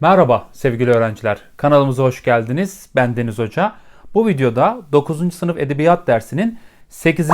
Merhaba sevgili öğrenciler. Kanalımıza hoş geldiniz. Ben Deniz Hoca. Bu videoda 9. sınıf edebiyat dersinin 8.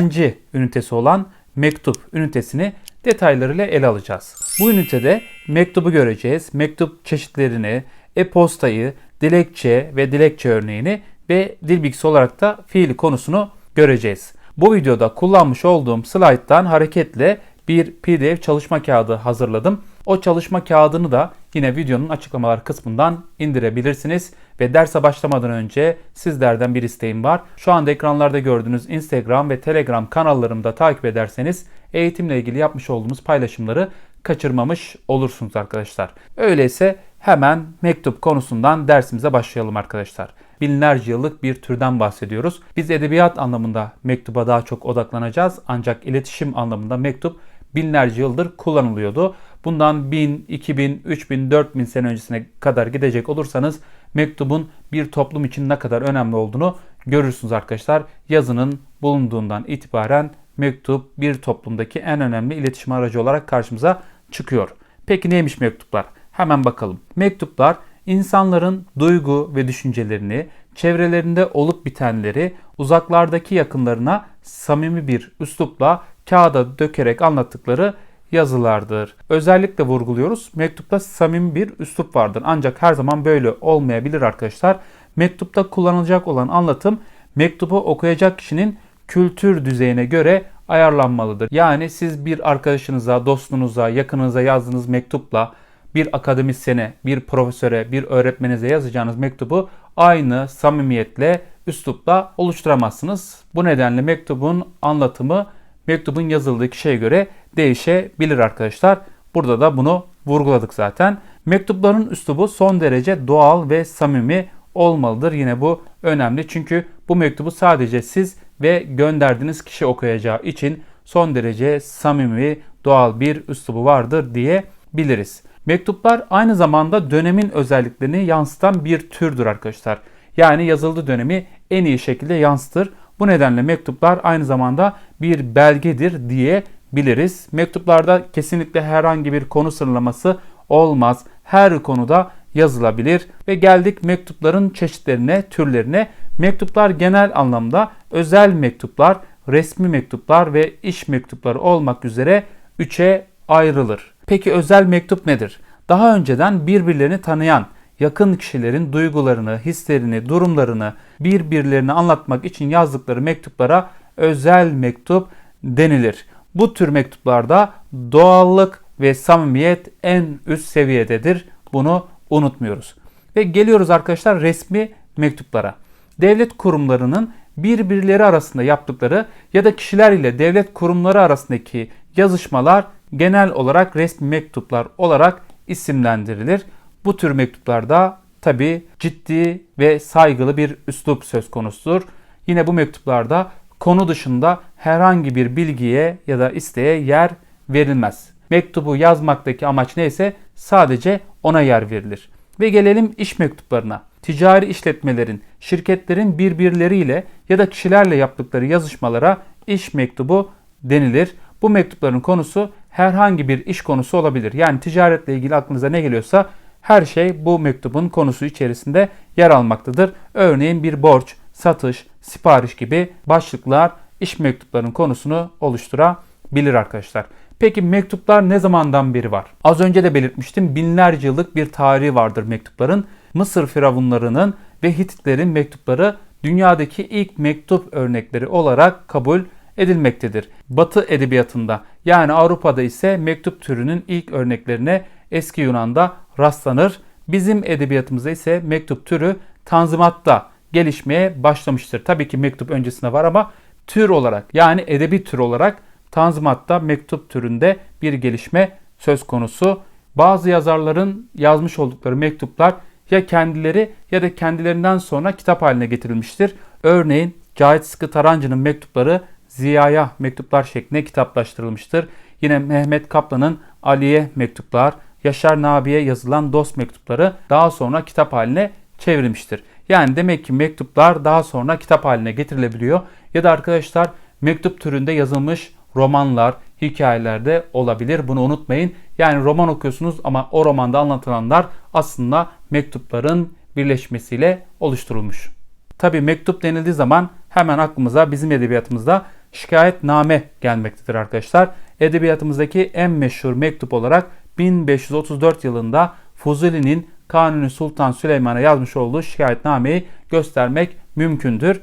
ünitesi olan mektup ünitesini detaylarıyla ele alacağız. Bu ünitede mektubu göreceğiz. Mektup çeşitlerini, e-postayı, dilekçe ve dilekçe örneğini ve dil bilgisi olarak da fiil konusunu göreceğiz. Bu videoda kullanmış olduğum slayttan hareketle bir PDF çalışma kağıdı hazırladım. O çalışma kağıdını da yine videonun açıklamalar kısmından indirebilirsiniz. Ve derse başlamadan önce sizlerden bir isteğim var. Şu anda ekranlarda gördüğünüz Instagram ve Telegram kanallarımda takip ederseniz eğitimle ilgili yapmış olduğumuz paylaşımları kaçırmamış olursunuz arkadaşlar. Öyleyse hemen mektup konusundan dersimize başlayalım arkadaşlar. Binlerce yıllık bir türden bahsediyoruz. Biz edebiyat anlamında mektuba daha çok odaklanacağız ancak iletişim anlamında mektup binlerce yıldır kullanılıyordu. Bundan 1000, 2000, 3000, 4000 sene öncesine kadar gidecek olursanız mektubun bir toplum için ne kadar önemli olduğunu görürsünüz arkadaşlar. Yazının bulunduğundan itibaren mektup bir toplumdaki en önemli iletişim aracı olarak karşımıza çıkıyor. Peki neymiş mektuplar? Hemen bakalım. Mektuplar insanların duygu ve düşüncelerini, çevrelerinde olup bitenleri uzaklardaki yakınlarına samimi bir üslupla kağıda dökerek anlattıkları yazılardır. Özellikle vurguluyoruz. Mektupta samimi bir üslup vardır. Ancak her zaman böyle olmayabilir arkadaşlar. Mektupta kullanılacak olan anlatım mektubu okuyacak kişinin kültür düzeyine göre ayarlanmalıdır. Yani siz bir arkadaşınıza, dostunuza, yakınınıza yazdığınız mektupla bir akademisyene, bir profesöre, bir öğretmenize yazacağınız mektubu aynı samimiyetle, üslupla oluşturamazsınız. Bu nedenle mektubun anlatımı mektubun yazıldığı kişiye göre değişebilir arkadaşlar. Burada da bunu vurguladık zaten. Mektupların üslubu son derece doğal ve samimi olmalıdır. Yine bu önemli çünkü bu mektubu sadece siz ve gönderdiğiniz kişi okuyacağı için son derece samimi, doğal bir üslubu vardır diyebiliriz. Mektuplar aynı zamanda dönemin özelliklerini yansıtan bir türdür arkadaşlar. Yani yazıldığı dönemi en iyi şekilde yansıtır. Bu nedenle mektuplar aynı zamanda bir belgedir diyebiliriz. Mektuplarda kesinlikle herhangi bir konu sınırlaması olmaz. Her konuda yazılabilir ve geldik mektupların çeşitlerine, türlerine. Mektuplar genel anlamda özel mektuplar, resmi mektuplar ve iş mektupları olmak üzere üçe ayrılır. Peki özel mektup nedir? Daha önceden birbirlerini tanıyan, yakın kişilerin duygularını, hislerini, durumlarını birbirlerine anlatmak için yazdıkları mektuplara özel mektup denilir. Bu tür mektuplarda doğallık ve samimiyet en üst seviyededir. Bunu unutmuyoruz. Ve geliyoruz arkadaşlar resmi mektuplara. Devlet kurumlarının birbirleri arasında yaptıkları ya da kişiler ile devlet kurumları arasındaki yazışmalar genel olarak resmi mektuplar olarak isimlendirilir. Bu tür mektuplarda tabi ciddi ve saygılı bir üslup söz konusudur. Yine bu mektuplarda konu dışında herhangi bir bilgiye ya da isteğe yer verilmez. Mektubu yazmaktaki amaç neyse sadece ona yer verilir. Ve gelelim iş mektuplarına. Ticari işletmelerin, şirketlerin birbirleriyle ya da kişilerle yaptıkları yazışmalara iş mektubu denilir. Bu mektupların konusu herhangi bir iş konusu olabilir. Yani ticaretle ilgili aklınıza ne geliyorsa her şey bu mektubun konusu içerisinde yer almaktadır. Örneğin bir borç, satış, sipariş gibi başlıklar iş mektuplarının konusunu oluşturabilir arkadaşlar. Peki mektuplar ne zamandan beri var? Az önce de belirtmiştim binlerce yıllık bir tarihi vardır mektupların. Mısır firavunlarının ve Hititlerin mektupları dünyadaki ilk mektup örnekleri olarak kabul edilmektedir. Batı edebiyatında yani Avrupa'da ise mektup türünün ilk örneklerine eski Yunan'da rastlanır. Bizim edebiyatımızda ise mektup türü Tanzimat'ta gelişmeye başlamıştır. Tabii ki mektup öncesinde var ama tür olarak yani edebi tür olarak Tanzimat'ta mektup türünde bir gelişme söz konusu. Bazı yazarların yazmış oldukları mektuplar ya kendileri ya da kendilerinden sonra kitap haline getirilmiştir. Örneğin Cahit Sıkı Tarancı'nın mektupları Ziya'ya mektuplar şeklinde kitaplaştırılmıştır. Yine Mehmet Kaplan'ın Ali'ye mektuplar, Yaşar Nabi'ye yazılan dost mektupları daha sonra kitap haline çevrilmiştir. Yani demek ki mektuplar daha sonra kitap haline getirilebiliyor. Ya da arkadaşlar mektup türünde yazılmış romanlar, hikayelerde olabilir. Bunu unutmayın. Yani roman okuyorsunuz ama o romanda anlatılanlar aslında mektupların birleşmesiyle oluşturulmuş. Tabi mektup denildiği zaman hemen aklımıza bizim edebiyatımızda şikayetname gelmektedir arkadaşlar. Edebiyatımızdaki en meşhur mektup olarak 1534 yılında Fuzuli'nin Kanuni Sultan Süleyman'a yazmış olduğu şikayetnameyi göstermek mümkündür.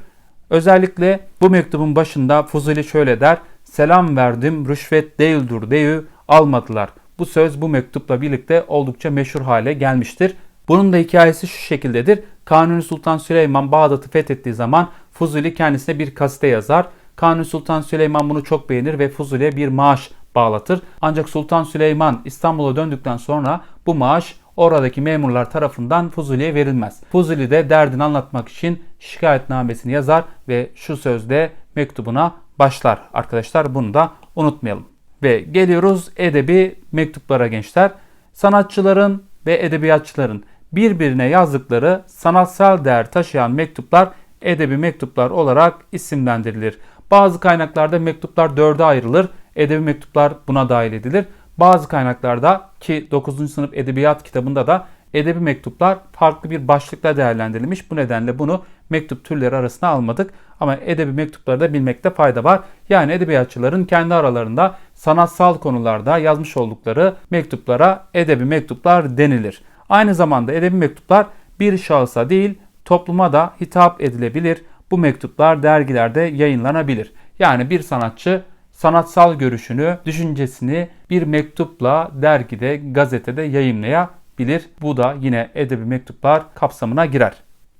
Özellikle bu mektubun başında Fuzuli şöyle der. Selam verdim rüşvet değildir deyü almadılar. Bu söz bu mektupla birlikte oldukça meşhur hale gelmiştir. Bunun da hikayesi şu şekildedir. Kanuni Sultan Süleyman Bağdat'ı fethettiği zaman Fuzuli kendisine bir kasete yazar. Kanuni Sultan Süleyman bunu çok beğenir ve Fuzuli'ye bir maaş bağlatır. Ancak Sultan Süleyman İstanbul'a döndükten sonra bu maaş oradaki memurlar tarafından Fuzuli'ye verilmez. Fuzuli de derdini anlatmak için şikayetnamesini yazar ve şu sözde mektubuna başlar. Arkadaşlar bunu da unutmayalım. Ve geliyoruz edebi mektuplara gençler. Sanatçıların ve edebiyatçıların birbirine yazdıkları sanatsal değer taşıyan mektuplar edebi mektuplar olarak isimlendirilir. Bazı kaynaklarda mektuplar dörde ayrılır. Edebi mektuplar buna dahil edilir. Bazı kaynaklarda ki 9. sınıf edebiyat kitabında da edebi mektuplar farklı bir başlıkla değerlendirilmiş. Bu nedenle bunu mektup türleri arasına almadık. Ama edebi mektupları da bilmekte fayda var. Yani edebiyatçıların kendi aralarında sanatsal konularda yazmış oldukları mektuplara edebi mektuplar denilir. Aynı zamanda edebi mektuplar bir şahısa değil topluma da hitap edilebilir. Bu mektuplar dergilerde yayınlanabilir. Yani bir sanatçı sanatsal görüşünü, düşüncesini bir mektupla dergide, gazetede yayınlayabilir. Bu da yine edebi mektuplar kapsamına girer.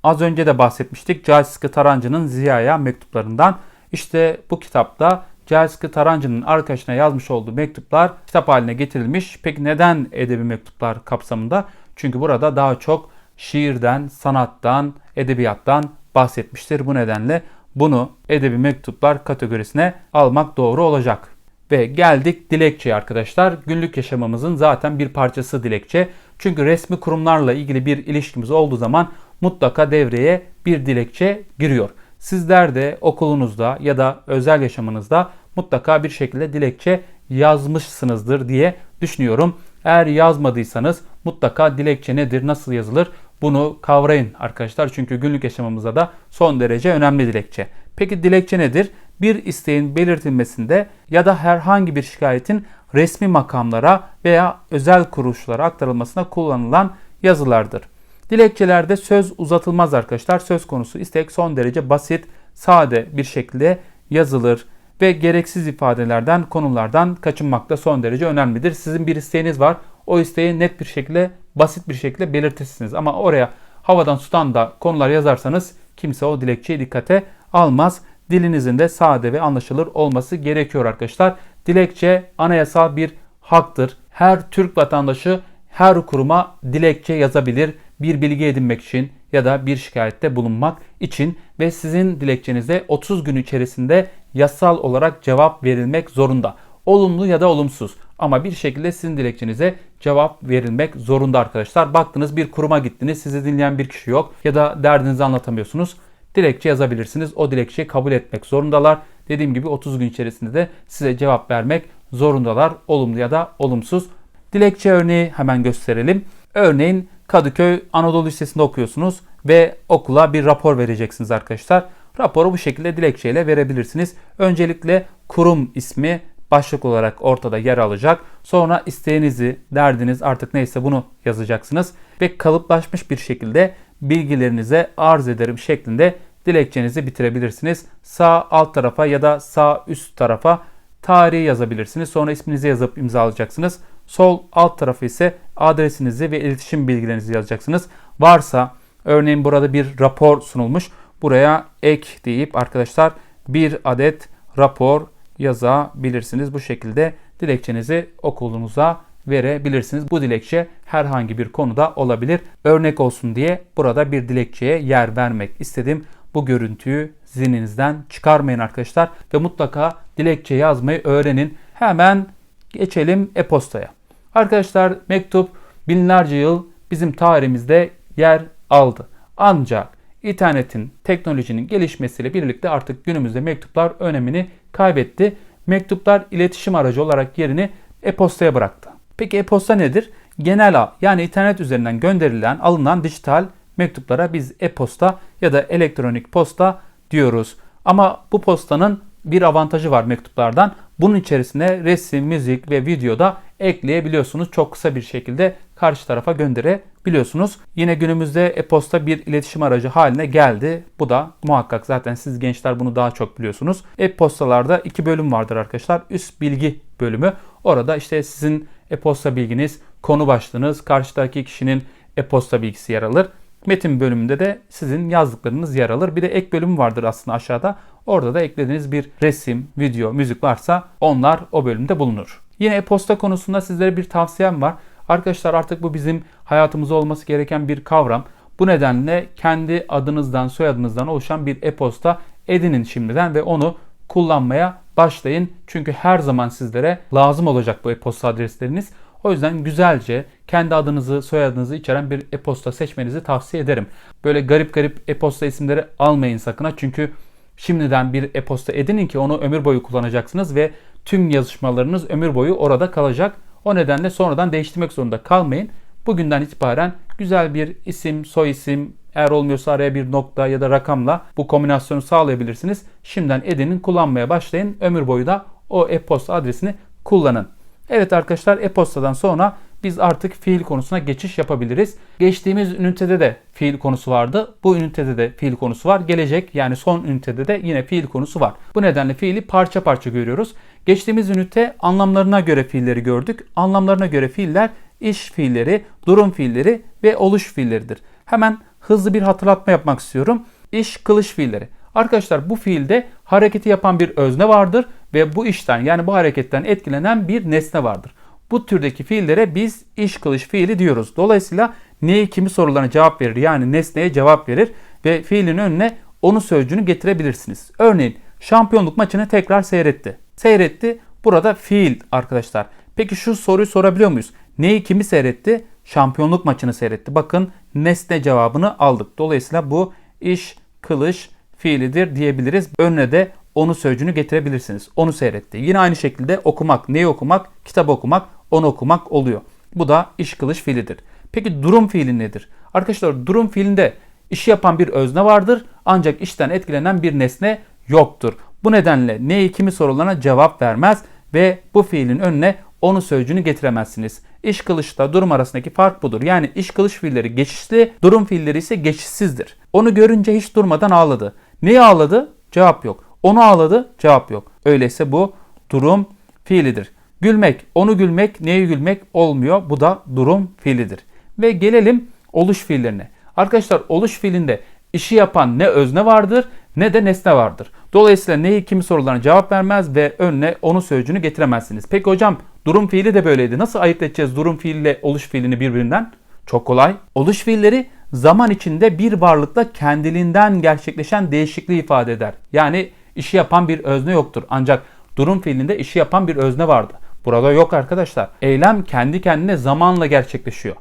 Az önce de bahsetmiştik Cahit Tarancı'nın Ziya'ya mektuplarından. İşte bu kitapta Cahit Tarancı'nın arkadaşına yazmış olduğu mektuplar kitap haline getirilmiş. Peki neden edebi mektuplar kapsamında? Çünkü burada daha çok şiirden, sanattan, edebiyattan bahsetmiştir. Bu nedenle bunu edebi mektuplar kategorisine almak doğru olacak. Ve geldik dilekçeye arkadaşlar. Günlük yaşamımızın zaten bir parçası dilekçe. Çünkü resmi kurumlarla ilgili bir ilişkimiz olduğu zaman mutlaka devreye bir dilekçe giriyor. Sizler de okulunuzda ya da özel yaşamınızda mutlaka bir şekilde dilekçe yazmışsınızdır diye düşünüyorum. Eğer yazmadıysanız mutlaka dilekçe nedir, nasıl yazılır bunu kavrayın arkadaşlar. Çünkü günlük yaşamımızda da son derece önemli dilekçe. Peki dilekçe nedir? Bir isteğin belirtilmesinde ya da herhangi bir şikayetin resmi makamlara veya özel kuruluşlara aktarılmasına kullanılan yazılardır. Dilekçelerde söz uzatılmaz arkadaşlar. Söz konusu istek son derece basit, sade bir şekilde yazılır ve gereksiz ifadelerden, konulardan kaçınmak da son derece önemlidir. Sizin bir isteğiniz var. O isteği net bir şekilde, basit bir şekilde belirtirsiniz. Ama oraya havadan sudan da konular yazarsanız kimse o dilekçeyi dikkate almaz. Dilinizin de sade ve anlaşılır olması gerekiyor arkadaşlar. Dilekçe anayasal bir haktır. Her Türk vatandaşı her kuruma dilekçe yazabilir bir bilgi edinmek için ya da bir şikayette bulunmak için ve sizin dilekçenize 30 gün içerisinde yasal olarak cevap verilmek zorunda. Olumlu ya da olumsuz ama bir şekilde sizin dilekçenize cevap verilmek zorunda arkadaşlar. Baktınız bir kuruma gittiniz sizi dinleyen bir kişi yok ya da derdinizi anlatamıyorsunuz. Dilekçe yazabilirsiniz. O dilekçeyi kabul etmek zorundalar. Dediğim gibi 30 gün içerisinde de size cevap vermek zorundalar. Olumlu ya da olumsuz. Dilekçe örneği hemen gösterelim. Örneğin Kadıköy Anadolu Lisesi'nde okuyorsunuz ve okula bir rapor vereceksiniz arkadaşlar. Raporu bu şekilde dilekçeyle verebilirsiniz. Öncelikle kurum ismi başlık olarak ortada yer alacak. Sonra isteğinizi, derdiniz artık neyse bunu yazacaksınız ve kalıplaşmış bir şekilde bilgilerinize arz ederim şeklinde dilekçenizi bitirebilirsiniz. Sağ alt tarafa ya da sağ üst tarafa tarihi yazabilirsiniz. Sonra isminizi yazıp imzalayacaksınız. Sol alt tarafı ise adresinizi ve iletişim bilgilerinizi yazacaksınız. Varsa örneğin burada bir rapor sunulmuş. Buraya ek deyip arkadaşlar bir adet rapor yazabilirsiniz. Bu şekilde dilekçenizi okulunuza verebilirsiniz. Bu dilekçe herhangi bir konuda olabilir. Örnek olsun diye burada bir dilekçeye yer vermek istedim. Bu görüntüyü zihninizden çıkarmayın arkadaşlar ve mutlaka dilekçe yazmayı öğrenin. Hemen geçelim e-postaya. Arkadaşlar mektup binlerce yıl bizim tarihimizde yer aldı. Ancak internetin, teknolojinin gelişmesiyle birlikte artık günümüzde mektuplar önemini kaybetti mektuplar iletişim aracı olarak yerini e-postaya bıraktı. Peki e-posta nedir? Genel ağ yani internet üzerinden gönderilen, alınan dijital mektuplara biz e-posta ya da elektronik posta diyoruz. Ama bu postanın bir avantajı var mektuplardan. Bunun içerisine resim, müzik ve video da ekleyebiliyorsunuz. Çok kısa bir şekilde karşı tarafa gönderebiliyorsunuz. Yine günümüzde e-posta bir iletişim aracı haline geldi. Bu da muhakkak zaten siz gençler bunu daha çok biliyorsunuz. E-postalarda iki bölüm vardır arkadaşlar. Üst bilgi bölümü. Orada işte sizin e-posta bilginiz, konu başlığınız, karşıdaki kişinin e-posta bilgisi yer alır. Metin bölümünde de sizin yazdıklarınız yer alır. Bir de ek bölüm vardır aslında aşağıda. Orada da eklediğiniz bir resim, video, müzik varsa onlar o bölümde bulunur. Yine e-posta konusunda sizlere bir tavsiyem var. Arkadaşlar artık bu bizim hayatımızda olması gereken bir kavram. Bu nedenle kendi adınızdan, soyadınızdan oluşan bir e-posta edinin şimdiden ve onu kullanmaya başlayın. Çünkü her zaman sizlere lazım olacak bu e-posta adresleriniz. O yüzden güzelce kendi adınızı, soyadınızı içeren bir e-posta seçmenizi tavsiye ederim. Böyle garip garip e-posta isimleri almayın sakın ha. Çünkü şimdiden bir e-posta edinin ki onu ömür boyu kullanacaksınız ve tüm yazışmalarınız ömür boyu orada kalacak. O nedenle sonradan değiştirmek zorunda kalmayın. Bugünden itibaren güzel bir isim, soy isim, eğer olmuyorsa araya bir nokta ya da rakamla bu kombinasyonu sağlayabilirsiniz. Şimdiden edinin kullanmaya başlayın. Ömür boyu da o e-posta adresini kullanın. Evet arkadaşlar e-postadan sonra biz artık fiil konusuna geçiş yapabiliriz. Geçtiğimiz ünitede de fiil konusu vardı. Bu ünitede de fiil konusu var. Gelecek yani son ünitede de yine fiil konusu var. Bu nedenle fiili parça parça görüyoruz. Geçtiğimiz ünite anlamlarına göre fiilleri gördük. Anlamlarına göre fiiller iş fiilleri, durum fiilleri ve oluş fiilleridir. Hemen hızlı bir hatırlatma yapmak istiyorum. İş kılış fiilleri. Arkadaşlar bu fiilde hareketi yapan bir özne vardır ve bu işten yani bu hareketten etkilenen bir nesne vardır. Bu türdeki fiillere biz iş kılış fiili diyoruz. Dolayısıyla neyi kimi sorularına cevap verir yani nesneye cevap verir ve fiilin önüne onu sözcüğünü getirebilirsiniz. Örneğin şampiyonluk maçını tekrar seyretti. Seyretti burada fiil arkadaşlar. Peki şu soruyu sorabiliyor muyuz? Neyi kimi seyretti? Şampiyonluk maçını seyretti. Bakın nesne cevabını aldık. Dolayısıyla bu iş kılış fiilidir diyebiliriz. Önüne de onu sözcüğünü getirebilirsiniz. Onu seyretti. Yine aynı şekilde okumak, neyi okumak? Kitap okumak, onu okumak oluyor. Bu da iş kılış fiilidir. Peki durum fiili nedir? Arkadaşlar durum fiilinde işi yapan bir özne vardır ancak işten etkilenen bir nesne yoktur. Bu nedenle neyi kimi sorularına cevap vermez ve bu fiilin önüne onu sözcüğünü getiremezsiniz. İş kılışta durum arasındaki fark budur. Yani iş kılış fiilleri geçişli, durum fiilleri ise geçişsizdir. Onu görünce hiç durmadan ağladı. Neyi ağladı? Cevap yok. Onu ağladı? Cevap yok. Öyleyse bu durum fiilidir. Gülmek, onu gülmek, neyi gülmek olmuyor. Bu da durum fiilidir. Ve gelelim oluş fiillerine. Arkadaşlar oluş fiilinde işi yapan ne özne vardır ne de nesne vardır. Dolayısıyla neyi kimi sorularına cevap vermez ve önüne onu sözcüğünü getiremezsiniz. Peki hocam durum fiili de böyleydi. Nasıl ayırt edeceğiz durum fiiliyle oluş fiilini birbirinden? Çok kolay. Oluş fiilleri zaman içinde bir varlıkla kendiliğinden gerçekleşen değişikliği ifade eder. Yani işi yapan bir özne yoktur. Ancak durum fiilinde işi yapan bir özne vardı. Burada yok arkadaşlar. Eylem kendi kendine zamanla gerçekleşiyor.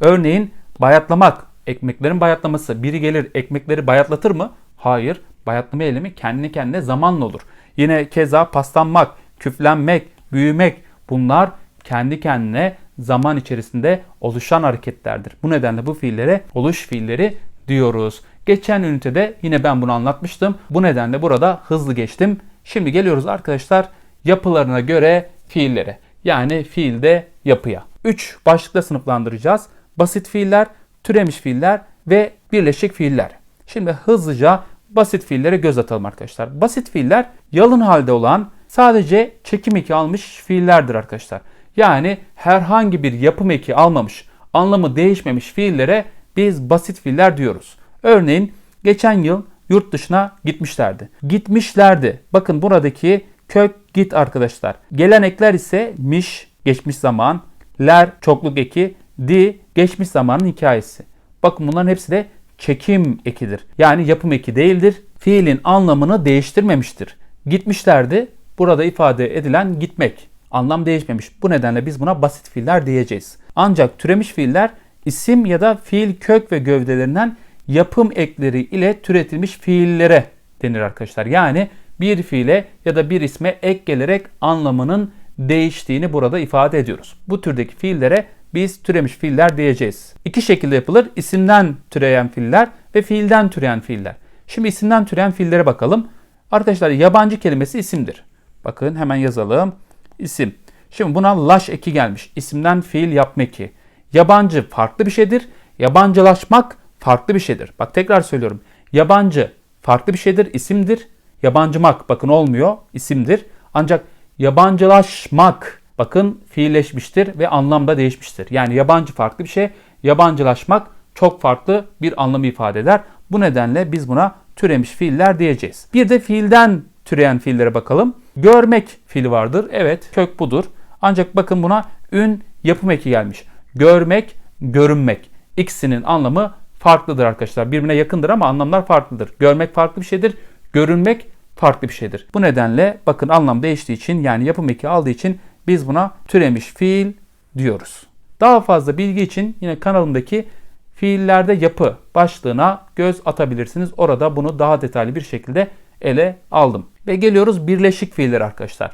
Örneğin bayatlamak, ekmeklerin bayatlaması. Biri gelir ekmekleri bayatlatır mı? Hayır. Bayatlama eylemi kendi kendine zamanla olur. Yine keza paslanmak, küflenmek, büyümek bunlar kendi kendine zaman içerisinde oluşan hareketlerdir. Bu nedenle bu fiillere oluş fiilleri diyoruz. Geçen ünitede yine ben bunu anlatmıştım. Bu nedenle burada hızlı geçtim. Şimdi geliyoruz arkadaşlar yapılarına göre fiillere. Yani fiilde yapıya. 3 başlıkta sınıflandıracağız. Basit fiiller, türemiş fiiller ve birleşik fiiller. Şimdi hızlıca basit fiillere göz atalım arkadaşlar. Basit fiiller yalın halde olan sadece çekim eki almış fiillerdir arkadaşlar. Yani herhangi bir yapım eki almamış, anlamı değişmemiş fiillere biz basit fiiller diyoruz. Örneğin geçen yıl yurt dışına gitmişlerdi. Gitmişlerdi. Bakın buradaki kök git arkadaşlar. Gelen ekler ise miş geçmiş zaman, ler çokluk eki, di geçmiş zamanın hikayesi. Bakın bunların hepsi de çekim ekidir. Yani yapım eki değildir. Fiilin anlamını değiştirmemiştir. Gitmişlerdi. Burada ifade edilen gitmek. Anlam değişmemiş. Bu nedenle biz buna basit fiiller diyeceğiz. Ancak türemiş fiiller isim ya da fiil kök ve gövdelerinden yapım ekleri ile türetilmiş fiillere denir arkadaşlar. Yani bir fiile ya da bir isme ek gelerek anlamının değiştiğini burada ifade ediyoruz. Bu türdeki fiillere biz türemiş fiiller diyeceğiz. İki şekilde yapılır. İsimden türeyen fiiller ve fiilden türeyen fiiller. Şimdi isimden türeyen fiillere bakalım. Arkadaşlar yabancı kelimesi isimdir. Bakın hemen yazalım. İsim. Şimdi buna laş eki gelmiş. İsimden fiil yapma eki. Yabancı farklı bir şeydir. Yabancılaşmak farklı bir şeydir. Bak tekrar söylüyorum. Yabancı farklı bir şeydir, isimdir. Yabancımak bakın olmuyor, isimdir. Ancak yabancılaşmak bakın fiilleşmiştir ve anlamda değişmiştir. Yani yabancı farklı bir şey, yabancılaşmak çok farklı bir anlamı ifade eder. Bu nedenle biz buna türemiş fiiller diyeceğiz. Bir de fiilden türeyen fiillere bakalım. Görmek fiili vardır. Evet kök budur. Ancak bakın buna ün yapım eki gelmiş. Görmek, görünmek. İkisinin anlamı farklıdır arkadaşlar. Birbirine yakındır ama anlamlar farklıdır. Görmek farklı bir şeydir. Görünmek farklı bir şeydir. Bu nedenle bakın anlam değiştiği için yani yapım eki aldığı için biz buna türemiş fiil diyoruz. Daha fazla bilgi için yine kanalımdaki fiillerde yapı başlığına göz atabilirsiniz. Orada bunu daha detaylı bir şekilde ele aldım. Ve geliyoruz birleşik fiiller arkadaşlar.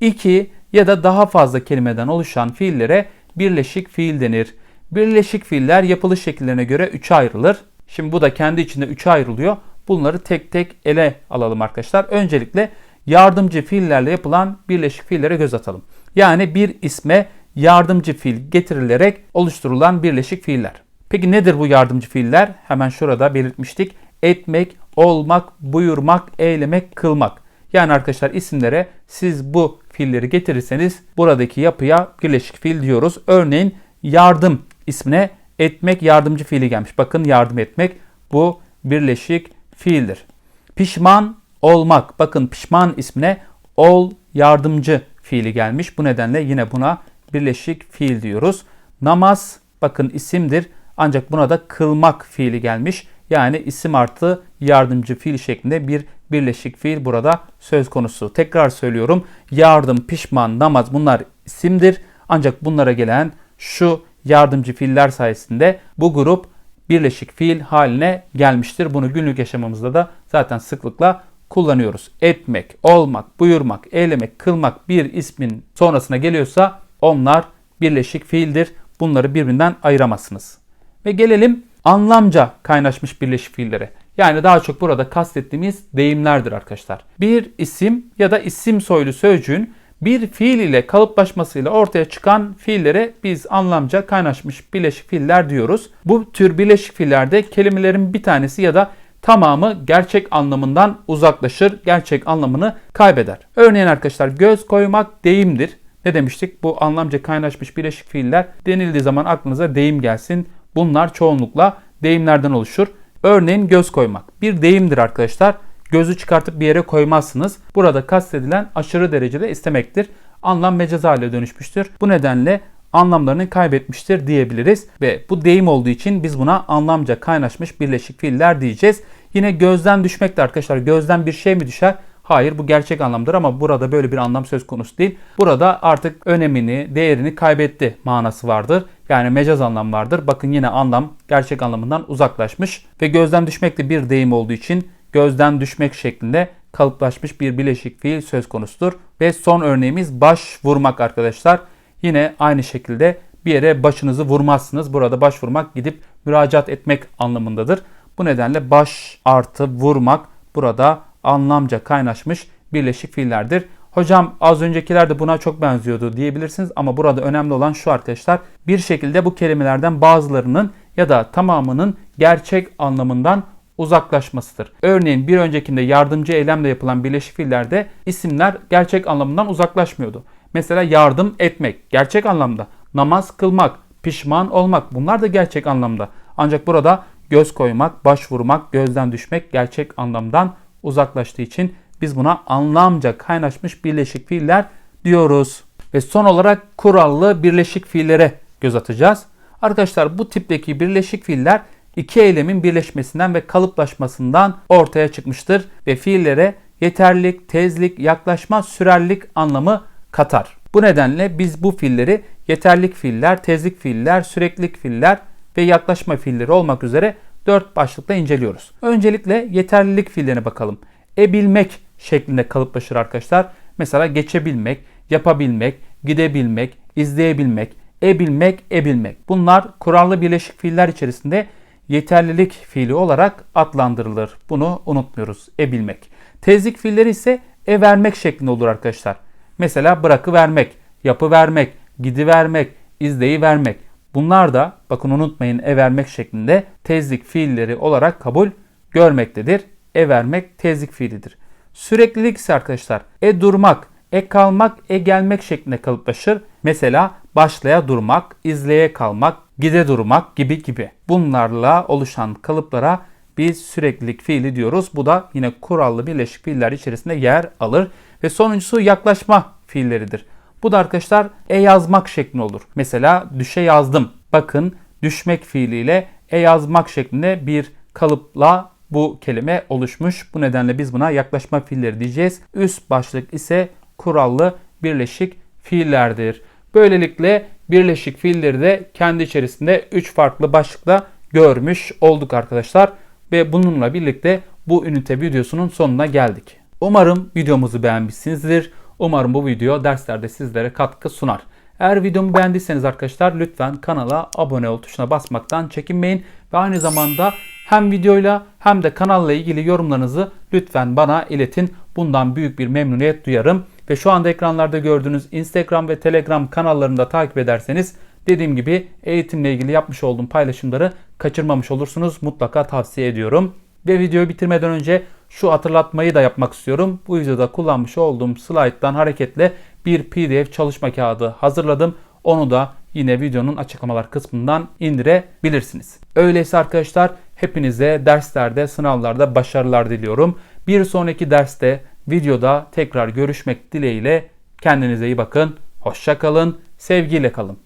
İki ya da daha fazla kelimeden oluşan fiillere birleşik fiil denir. Birleşik fiiller yapılış şekillerine göre üçe ayrılır. Şimdi bu da kendi içinde üçe ayrılıyor. Bunları tek tek ele alalım arkadaşlar. Öncelikle yardımcı fiillerle yapılan birleşik fiillere göz atalım. Yani bir isme yardımcı fiil getirilerek oluşturulan birleşik fiiller. Peki nedir bu yardımcı fiiller? Hemen şurada belirtmiştik. Etmek, olmak, buyurmak, eylemek, kılmak. Yani arkadaşlar isimlere siz bu fiilleri getirirseniz buradaki yapıya birleşik fiil diyoruz. Örneğin yardım ismine etmek yardımcı fiili gelmiş. Bakın yardım etmek bu birleşik fiildir. Pişman olmak. Bakın pişman ismine ol yardımcı fiili gelmiş. Bu nedenle yine buna birleşik fiil diyoruz. Namaz bakın isimdir ancak buna da kılmak fiili gelmiş. Yani isim artı yardımcı fiil şeklinde bir birleşik fiil burada söz konusu. Tekrar söylüyorum. Yardım, pişman, namaz bunlar isimdir. Ancak bunlara gelen şu yardımcı fiiller sayesinde bu grup birleşik fiil haline gelmiştir. Bunu günlük yaşamımızda da zaten sıklıkla kullanıyoruz. Etmek, olmak, buyurmak, eylemek, kılmak bir ismin sonrasına geliyorsa onlar birleşik fiildir. Bunları birbirinden ayıramazsınız. Ve gelelim anlamca kaynaşmış birleşik fiillere. Yani daha çok burada kastettiğimiz deyimlerdir arkadaşlar. Bir isim ya da isim soylu sözcüğün bir fiil ile kalıplaşmasıyla ortaya çıkan fiillere biz anlamca kaynaşmış birleşik fiiller diyoruz. Bu tür birleşik fiillerde kelimelerin bir tanesi ya da tamamı gerçek anlamından uzaklaşır, gerçek anlamını kaybeder. Örneğin arkadaşlar göz koymak deyimdir. Ne demiştik? Bu anlamca kaynaşmış birleşik fiiller denildiği zaman aklınıza deyim gelsin. Bunlar çoğunlukla deyimlerden oluşur. Örneğin göz koymak bir deyimdir arkadaşlar. Gözü çıkartıp bir yere koymazsınız. Burada kastedilen aşırı derecede istemektir. Anlam mecaz hale dönüşmüştür. Bu nedenle anlamlarını kaybetmiştir diyebiliriz. Ve bu deyim olduğu için biz buna anlamca kaynaşmış birleşik fiiller diyeceğiz. Yine gözden düşmek de arkadaşlar gözden bir şey mi düşer? Hayır bu gerçek anlamdır ama burada böyle bir anlam söz konusu değil. Burada artık önemini, değerini kaybetti manası vardır. Yani mecaz anlam vardır. Bakın yine anlam gerçek anlamından uzaklaşmış ve gözden düşmek de bir deyim olduğu için gözden düşmek şeklinde kalıplaşmış bir bileşik fiil söz konusudur. Ve son örneğimiz baş vurmak arkadaşlar. Yine aynı şekilde bir yere başınızı vurmazsınız. Burada baş vurmak gidip müracaat etmek anlamındadır. Bu nedenle baş artı vurmak burada anlamca kaynaşmış birleşik fiillerdir. Hocam az öncekiler de buna çok benziyordu diyebilirsiniz ama burada önemli olan şu arkadaşlar. Bir şekilde bu kelimelerden bazılarının ya da tamamının gerçek anlamından uzaklaşmasıdır. Örneğin bir öncekinde yardımcı eylemle yapılan birleşik fiillerde isimler gerçek anlamından uzaklaşmıyordu. Mesela yardım etmek gerçek anlamda, namaz kılmak, pişman olmak bunlar da gerçek anlamda. Ancak burada göz koymak, başvurmak, gözden düşmek gerçek anlamdan uzaklaştığı için biz buna anlamca kaynaşmış birleşik fiiller diyoruz. Ve son olarak kurallı birleşik fiillere göz atacağız. Arkadaşlar bu tipteki birleşik fiiller iki eylemin birleşmesinden ve kalıplaşmasından ortaya çıkmıştır ve fiillere yeterlik, tezlik, yaklaşma, sürerlik anlamı katar. Bu nedenle biz bu fiilleri yeterlik fiiller, tezlik fiiller, süreklilik fiiller ve yaklaşma fiilleri olmak üzere dört başlıkta inceliyoruz. Öncelikle yeterlilik fiillerine bakalım. Ebilmek şeklinde kalıplaşır arkadaşlar. Mesela geçebilmek, yapabilmek, gidebilmek, izleyebilmek, ebilmek, ebilmek. Bunlar kurallı birleşik fiiller içerisinde yeterlilik fiili olarak adlandırılır. Bunu unutmuyoruz. Ebilmek. Tezlik fiilleri ise e vermek şeklinde olur arkadaşlar. Mesela bırakı vermek, yapı vermek, gidi vermek, izleyi vermek. Bunlar da bakın unutmayın e vermek şeklinde tezlik fiilleri olarak kabul görmektedir. E vermek tezlik fiilidir. Süreklilik ise arkadaşlar e durmak, e kalmak, e gelmek şeklinde kalıplaşır. Mesela başlaya durmak, izleye kalmak, gide durmak gibi gibi. Bunlarla oluşan kalıplara biz süreklilik fiili diyoruz. Bu da yine kurallı birleşik fiiller içerisinde yer alır. Ve sonuncusu yaklaşma fiilleridir. Bu da arkadaşlar e yazmak şeklinde olur. Mesela düşe yazdım. Bakın düşmek fiiliyle e yazmak şeklinde bir kalıpla bu kelime oluşmuş. Bu nedenle biz buna yaklaşma fiilleri diyeceğiz. Üst başlık ise kurallı birleşik fiillerdir. Böylelikle birleşik fiilleri de kendi içerisinde 3 farklı başlıkla görmüş olduk arkadaşlar. Ve bununla birlikte bu ünite videosunun sonuna geldik. Umarım videomuzu beğenmişsinizdir. Umarım bu video derslerde sizlere katkı sunar. Eğer videomu beğendiyseniz arkadaşlar lütfen kanala abone ol tuşuna basmaktan çekinmeyin. Ve aynı zamanda hem videoyla hem de kanalla ilgili yorumlarınızı lütfen bana iletin. Bundan büyük bir memnuniyet duyarım. Ve şu anda ekranlarda gördüğünüz Instagram ve Telegram kanallarını da takip ederseniz dediğim gibi eğitimle ilgili yapmış olduğum paylaşımları kaçırmamış olursunuz. Mutlaka tavsiye ediyorum. Ve videoyu bitirmeden önce şu hatırlatmayı da yapmak istiyorum. Bu videoda kullanmış olduğum slayttan hareketle bir PDF çalışma kağıdı hazırladım. Onu da yine videonun açıklamalar kısmından indirebilirsiniz. Öyleyse arkadaşlar hepinize derslerde, sınavlarda başarılar diliyorum. Bir sonraki derste, videoda tekrar görüşmek dileğiyle kendinize iyi bakın. Hoşça kalın, sevgiyle kalın.